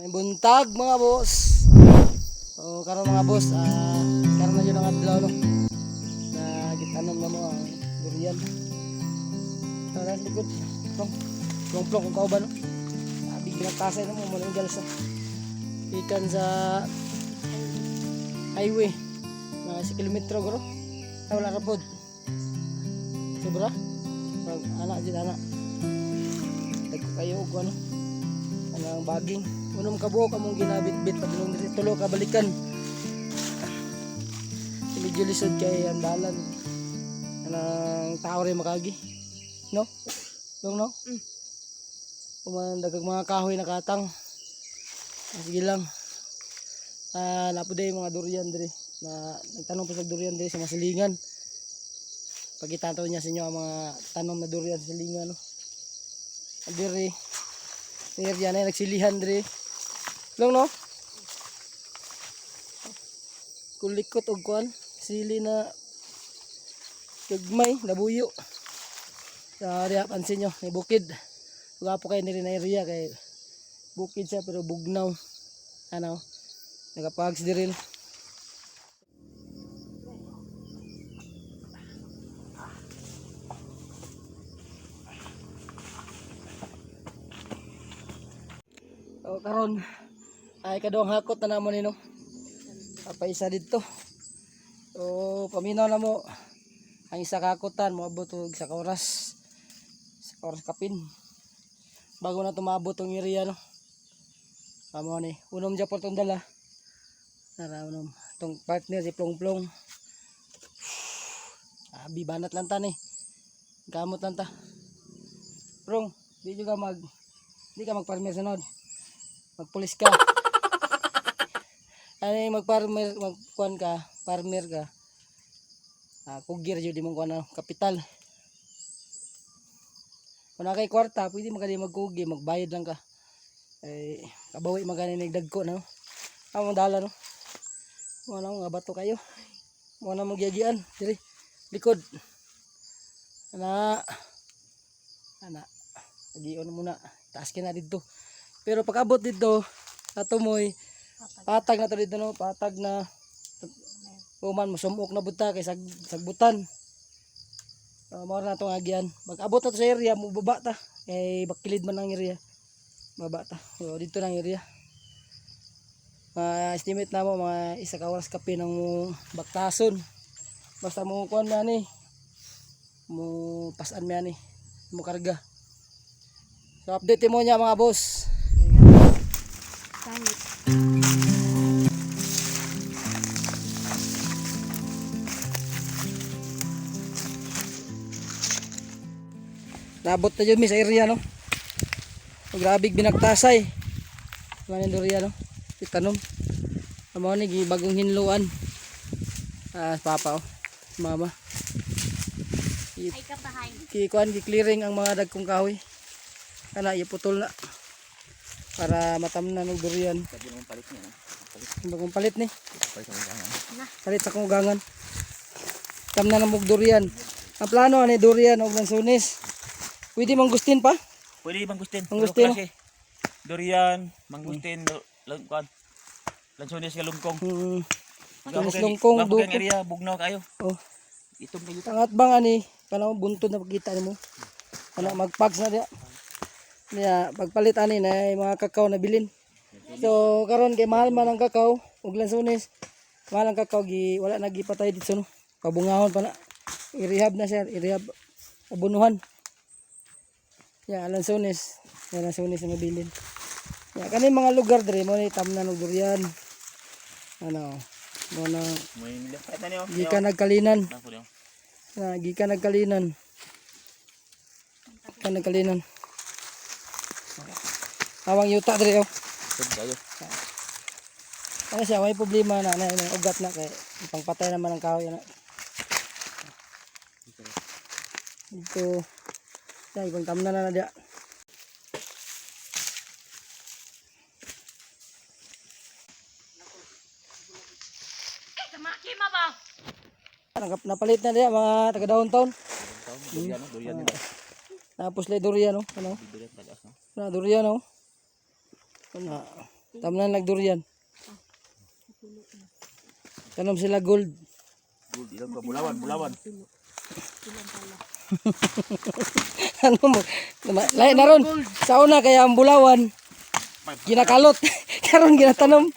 May buntag mga boss. So karon mga boss, ah karon na yun ang adlaw no. Na gitanom na mo ang durian. Tara likod. Plong. Plong plong kung kauban no. Sabi ginagtasay na mo mo nang sa ikan sa highway. Mga si kilometro garo. Ay wala ra pod. Sobra. Pag anak jud anak. Dagko kayo og ano. Anang baging. Unom ka buok among ginabit-bit diri tulo ka balikan. Medyo lisod kay andalan. Anang tao rin makagi. No? Yung no? Mm. Kumandagag mga kahoy na katang. Ah, Sige lang. Ah, napuday mga durian diri na nagtanong pa sa durian diri sa masilingan. Pagitato niya sa inyo ang mga tanong na durian sa silingan no. Diri area na nagsilihan diri. Long no? Kulikot og kuan, sili na gagmay, nabuyo. Sa area pansin nyo, may bukid. Wala po kayo nila na area kay bukid siya pero bugnaw. Ano? Nagapags diril. O karon ay kadong hakot na namo nino. Papaisa dito. So paminaw na mo ang isa kakutan moabot og sa oras. Sa oras kapin. Bago na tumabot tong area no. Amo ni unom ja por tong dala. Tara unom tong partner si Plong Plong. Abi banat lang ta ni. Gamot lang ta. Prong, di juga mag di ka magparmer sa nod magpulis ka. Ano magparmer, magkuan ka, farmer ka. Ah, kugir jud di mong kuan ano, kapital. Kung na kay kwarta, pwede magani magkugi, magbayad lang ka. Eh, kabawi magani nagdagko no. Amo dala no. Mo na nga bato kayo. Mo na magyagian, diri likod. Ana. Ana. Agion muna. Taas ka na dito. Pero pag abot dito, ato mo'y patag na dito no, patag na Uman musumok na buta kay sag, sagbutan. Uh, mao na itong agyan. Pag abot sa area, mo baba ta. Kay bakilid man ang area. Baba ta. So, dito na ang area. Uh, estimate na mo mga isa ka oras kape ng mo baktason. Basta mo kuan na ni. Mo pasan mo ni. Mo karga. So update mo niya mga boss. Nabot na yun sa area no. O, grabe binagtasay. Manin duriya no. Itanom. Amo ni bagong hinluan. Ah papa oh. Mama. Ay kabahay. Ki kuan gi clearing ang mga dagkong kahoy. Kana iputol na. Para matamnan ng durian. Mo palit niya, Ang bagong palit ni. palit sa mga Palit sa kugangan. Tamnan ng mug durian. Ang plano ani durian og lansunis. Pwede mangustin pa? Pwede mangustin. Mangustin, klase. Durian, mangustin, lang kuan. Lansones ka lungkong. Hmm. Lansones lungkong, duko. area, bugnaw kayo. Oh. Itong kayo. Tangat bang ani, kana buntod na pagkita nimo. Kana magpags na dia. Niya pagpalit ani na yung mga kakao na bilin. So karon kay mahal man ang kakao ug lansunis. Mahal ang kakao gi wala na gipatay dito no. Pabungahon pa na. I-rehab na siya, i-rehab abunuhan. Ya, lansunis. Ya, lansunis na bilin. Ya, kani mga lugar dre mo ni tamnan og durian. Ano, mo na May niyo. gikan nagkalinan. Na, gikan nagkalinan. Gikan nagkalinan. Awang yuta diri oh. Ano siya, may problema na, na, na ugat na kay pangpatay naman ang kahoy na. Dito. Sa ibang tamna na na dia. Ba? Nagap napalit na dia mga taga downtown. Durian, no? Durian nila. Tapos le durian no. Ano? Durian no? Na durian no. Na Tamnan lag durian. Tanom sila gold. Good, ilang ka bulawan, bulawan. ano mo? Lain na ron. Sa una kaya ang bulawan. Ginakalot. Karon ginatanom.